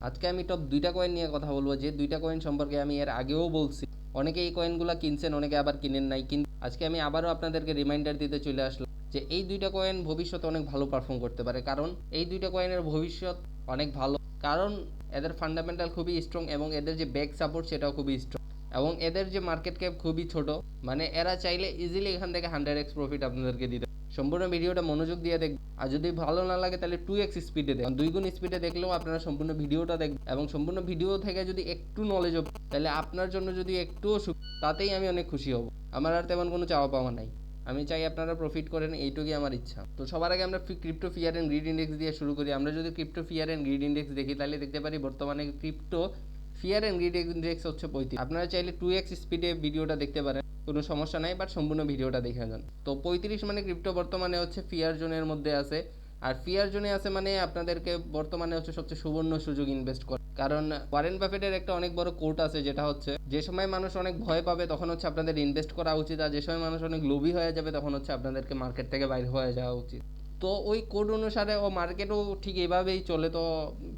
আজকে আমি টপ দুইটা কয়েন নিয়ে কথা বলব। যে দুইটা কয়েন সম্পর্কে আমি এর আগেও বলছি। অনেকে এই কয়েনগুলো কিনছেন, অনেকে আবার কিনেন নাই। কিন্তু আজকে আমি আবারও আপনাদেরকে রিমাইন্ডার দিতে চলে আসলাম যে এই দুইটা কয়েন ভবিষ্যতে অনেক ভালো পারফর্ম করতে পারে। কারণ এই দুইটা কয়েনের ভবিষ্যৎ অনেক ভালো। কারণ এদের ফান্ডামেন্টাল খুবই স্ট্রং এবং এদের যে ব্যাক সাপোর্ট সেটাও খুবই স্ট্রং এবং এদের যে মার্কেট ক্যাপ খুবই ছোট। মানে এরা চাইলে ইজিলি এখান থেকে হান্ড্রেড এক্স প্রফিট আপনাদেরকে দিতে সম্পূর্ণ ভিডিওটা মনোযোগ দিয়ে দেখবেন। আর যদি ভালো না লাগে, তাহলে টু এক্স স্পিডে দেখবেন। দুই গুণ স্পিডে দেখলেও আপনারা সম্পূর্ণ ভিডিওটা দেখবেন। এবং সম্পূর্ণ ভিডিও থেকে যদি একটু নলেজ হবে তাহলে আপনার জন্য যদি একটুও সুখ তাতেই আমি অনেক খুশি হব। আমার আর তেমন কোনো চাওয়া পাওয়া নাই। আমি চাই আপনারা প্রফিট করেন, এইটুকুই আমার ইচ্ছা। তো সবার আগে আমরা crypto fear and greed index দিয়ে শুরু করি। আমরা যদি crypto fear and greed index দেখি, তাহলে দেখতে পারি বর্তমানে crypto fear and greed index হচ্ছে পঁয়ত্রিশ। আপনারা চাইলে টু এক্স স্পিডে ভিডিওটা দেখতে পারেন। কোনো সমস্যা নাই বাট সম্পূর্ণ ভিডিওটা দেখে যান তো পঁয়ত্রিশ মানে ক্রিপ্টো বর্তমানে হচ্ছে ফিয়ার জোনের মধ্যে আছে। আর ফিয়ার জোনে আছে মানে আপনাদেরকে বর্তমানে হচ্ছে সবচেয়ে সুবর্ণ সুযোগ ইনভেস্ট করা। কারণ ওয়ারেন বাফেটের একটা অনেক বড় কোর্ট আছে, যেটা হচ্ছে, যে সময় মানুষ অনেক ভয় পাবে, তখন হচ্ছে আপনাদের ইনভেস্ট করা উচিত, আর যে সময় মানুষ অনেক লোভী হয়ে যাবে, তখন হচ্ছে আপনাদেরকে মার্কেট থেকে বাইরে হয়ে যাওয়া উচিত। তো ওই কোড অনুসারে ও মার্কেটও ঠিক এভাবেই চলে। তো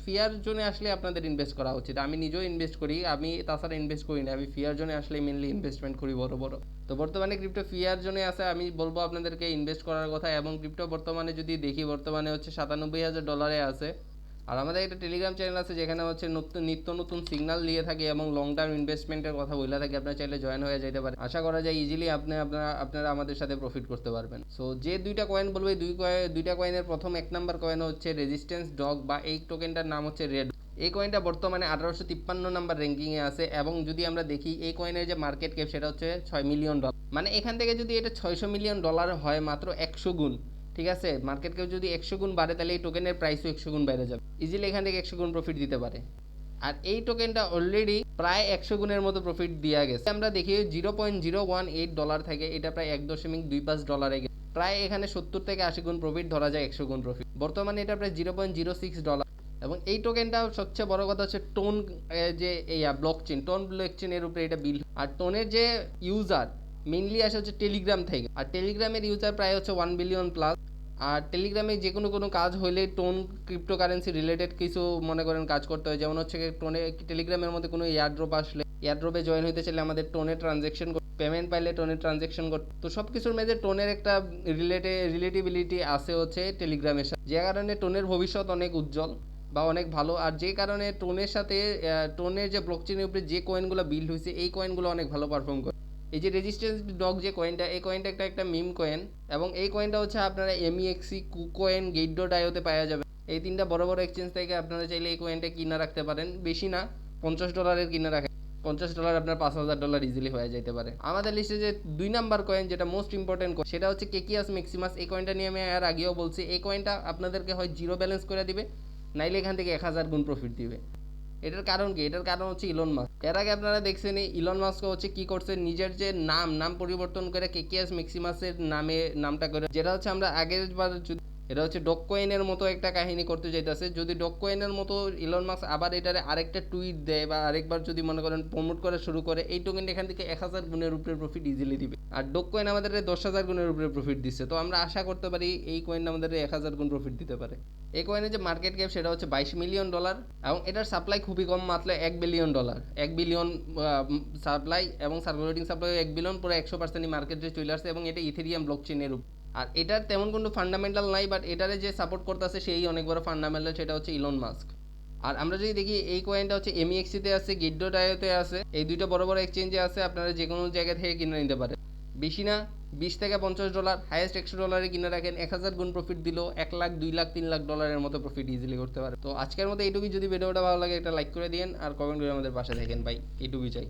ফিয়ার জোনে আসলে আপনাদের ইনভেস্ট করা উচিত। আমি নিজেও ইনভেস্ট করি, আমি তাছাড়া ইনভেস্ট করি না। আমি ফিয়ার জোনে আসলে মেনলি ইনভেস্টমেন্ট করি বড় বড়। তো বর্তমানে ক্রিপ্টো ফিয়ার জোনে আছে, আমি বলব আপনাদেরকে ইনভেস্ট করার কথা। এবং ক্রিপ্টো বর্তমানে যদি দেখি, বর্তমানে হচ্ছে সাতানব্বই হাজার ডলারে আছে। আর আমাদের একটা টেলিগ্রাম চ্যানেল আছে যেখানে হচ্ছে নতুন, নিত্য নতুন সিগন্যাল দিয়ে থাকে এবং লং টার্ম ইনভেস্টমেন্টের কথা বলে থাকে, আপনার চাইলে জয়েন হয়ে যেতে পারে আশা করা যায় ইজিলি আপনি, আপনারা আপনারা আমাদের সাথে প্রফিট করতে পারবেন। সো যে দুইটা কয়েন বলব দুই কয়েন দুইটা কয়েনের প্রথম এক নাম্বার কয়েন হচ্ছে রেজিস্ট্যান্স ডগ বা এই টোকেনটার নাম হচ্ছে রেড এই কয়েনটা বর্তমানে আঠারোশো তিপ্পান্ন নাম্বার র্যাঙ্কিংয়ে আছে এবং যদি আমরা দেখি, এই কয়েনের যে মার্কেট ক্যাপ সেটা হচ্ছে ছয় মিলিয়ন ডলার মানে এখান থেকে যদি এটা ছয়শো মিলিয়ন ডলার হয় মাত্র একশো গুণ ঠিক আছে? মার্কেট ক্যাপ যদি একশো গুণ বাড়ে, তাহলে এই টোকেনের প্রাইসও একশো গুণ বেড়ে যাবে। ইজিলি এখান থেকে একশো গুণ প্রফিট দিতে পারে। আর এই টোকেনটা অলরেডি প্রায় একশো গুণের মতো প্রফিট দেওয়া গেছে। আমরা দেখি zero point zero one eight dollar থেকে এটা প্রায় এক দশমিক দুই পাঁচ ডলারে গেছে। প্রায় এখানে সত্তর থেকে আশি গুণ প্রফিট ধরা যায় একশো গুণ প্রফিট বর্তমানে এটা প্রায় zero point zero six dollar এবং এই টোকেনটা সবচেয়ে বড় কথা হচ্ছে টোন যে এই ব্লক চেন টোন ব্লক চেনের উপরে এটা বিল আর টোনের যে ইউজার মেইনলি আসে হচ্ছে টেলিগ্রাম থেকে। আর টেলিগ্রামের ইউজার প্রায় হচ্ছে ওয়ান বিলিয়ন প্লাস আর টেলিগ্রামে যে কোনো কোনো কাজ হলে টোন ক্রিপ্টোকারেন্সি রিলেটেড কিছু মনে করেন কাজ করতে হয়। যেমন হচ্ছে টোনে টেলিগ্রামের মধ্যে কোনো এয়ারড্রপ আসলে এয়ারড্রপে জয়েন হতে চাইলে আমাদের টোনে ট্রানজ্যাকশন পেমেন্ট পাইলে টোনে ট্রানজ্যাকশন করতে তো সব কিছুর মেঝে টোনের একটা রিলেটে রিলেটিবিলিটি আছে হচ্ছে টেলিগ্রামের সাথে। যে কারণে টোনের ভবিষ্যৎ অনেক উজ্জ্বল বা অনেক ভালো। আর যে কারণে টোনের সাথে টোনের যে ব্লকচেনের উপরে যে কয়েনগুলো বিল্ড হয়েছে এই কয়েনগুলো অনেক ভালো পারফর্ম করে। এই যে রেজিস্ট্যান্স ডগ যে কয়েনটা এই কয়েনটা একটা একটা মিম কয়েন এবং এই কয়েনটা হচ্ছে আপনারা এমইএক্সি কুকয়েন গেট ডট আইওতে পাওয়া যাবে। এই তিনটা বড় বড় এক্সচেঞ্জ থেকে আপনারা চাইলে এই কয়েনটা কিনা রাখতে পারেন। বেশি না, পঞ্চাশ ডলারের কিনে রাখেন পঞ্চাশ ডলার আপনার পাঁচ হাজার ডলার ইজিলি হয়ে যেতে পারে। আমাদের লিস্টে যে দুই নাম্বার কয়েন যেটা মোস্ট ইম্পর্টেন্ট কয়েন সেটা হচ্ছে কেকিয়াস ম্যাক্সিমাস এই কয়েনটা নিয়ে আমি আর আগেও বলছি। এই কয়েনটা আপনাদেরকে হয় জিরো ব্যালেন্স করে দিবে, নাইলে এখান থেকে এক হাজার গুণ প্রফিট দিবে। এটার কারণ কি? এটার কারণ হচ্ছে ইলন মাস্ক এর আগে আপনারা দেখছেন ইলন মাস্ক হচ্ছে কি করছে? নিজের যে নাম নাম পরিবর্তন করে কেকিয়াস ম্যাক্সিমাসের নামে, নামটা করে। যেটা হচ্ছে আমরা আগের বার এটা হচ্ছে ডককয়েনের মতো একটা কাহিনী করতে চাইতেছে যদি ডক কয়েনের মতো ইলন মাস্ক আবার এটারে আরেকটা টুইট দেয় বা আরেকবার যদি মনে করেন প্রমোট করা শুরু করে, এই টোকেন এখান থেকে এক হাজার গুণের উপরে প্রফিট ইজিলি দিবে। আর ডক কয়েন আমাদের দশ হাজার গুণের উপরে প্রফিট দিচ্ছে। তো আমরা আশা করতে পারি এই কয়েন আমাদের এক হাজার গুণ প্রফিট দিতে পারে। এই কয়েনের যে মার্কেট ক্যাপ সেটা হচ্ছে বাইশ মিলিয়ন ডলার এবং এটার সাপ্লাই খুবই কম মাত্র এক বিলিয়ন ডলার এক বিলিয়ন সাপ্লাই এবং সার্কুলেটিং সাপ্লাই এক বিলিয়ন পুরো একশো পার্সেন্টই মার্কেট মার্কেটে চলে আসছে এবং এটা ইথেরিয়াম ব্লক চেনের উপর। আর এটার তেমন কোনো ফান্ডামেন্টাল নাই বাট এটারে যে সাপোর্ট করতেছে সেই অনেক বড় ফান্ডামেন্টাল সেটা হচ্ছে ইলন মাস্ক আর আমরা যদি দেখি এই কয়েনটা হচ্ছে এমইএক্সিতে আছে গিড্ডো ডায়োতে আছে, এই দুইটা বড় বড় এক্সচেঞ্জে আছে, আপনারা যে কোনো জায়গা থেকে কিনে নিতে পারেন। বেশি না বিশ থেকে পঞ্চাশ ডলার হাইয়েস্ট একশো ডলারে কিনে রাখেন, এক হাজার গুণ প্রফিট দিলেও এক লাখ, দুই লাখ, তিন লাখ ডলারের মতো প্রফিট ইজিলি করতে পারে। তো আজকের মতো এইটুকুই। যদি ভিডিওটা ভালো লাগে, একটা লাইক করে দিন আর কমেন্ট করে আমাদের পাশে থাকেন ভাই এইটুকুই চাই।